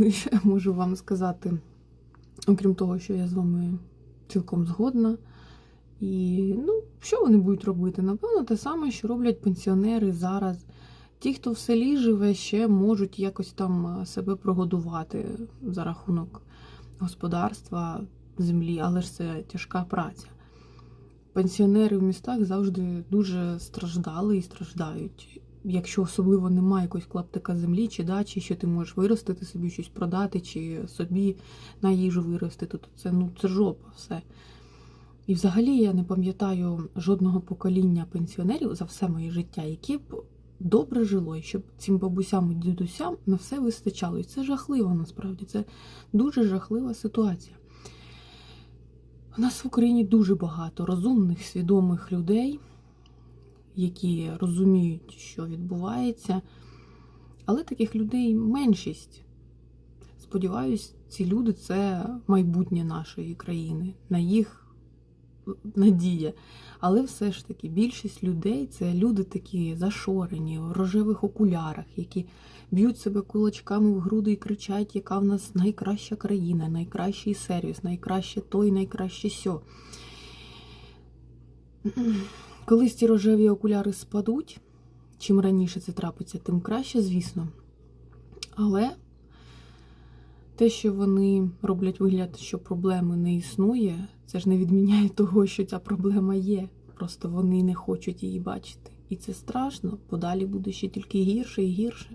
Ну і ще можу вам сказати, окрім того, що я з вами цілком згодна. І ну, що вони будуть робити? Напевно, те саме, що роблять пенсіонери зараз. Ті, хто в селі живе, ще можуть якось там себе прогодувати за рахунок господарства, землі, але ж це тяжка праця. Пенсіонери в містах завжди дуже страждали і страждають. Якщо особливо немає якогось клаптика землі чи дачі, що ти можеш виростити собі щось продати, чи собі на їжу виростити, то це ну це жопа все. І взагалі я не пам'ятаю жодного покоління пенсіонерів за все моє життя, яке б добре жило, і щоб цим бабусям і дідусям на все вистачало. І це жахливо насправді. Це дуже жахлива ситуація. У нас в Україні дуже багато розумних, свідомих людей, які розуміють, що відбувається. Але таких людей меншість. Сподіваюсь, ці люди це майбутнє нашої країни, на їх надія. Але все ж таки більшість людей це люди такі зашорені, в рожевих окулярах, які б'ють себе кулачками в груди і кричать, яка в нас найкраща країна, найкращий сервіс, найкраще то і найкраще сьо. Колись ці рожеві окуляри спадуть, чим раніше це трапиться, тим краще, звісно. Але те, що вони роблять вигляд, що проблеми не існує, це ж не відміняє того, що ця проблема є. Просто вони не хочуть її бачити. І це страшно, подалі буде ще тільки гірше і гірше.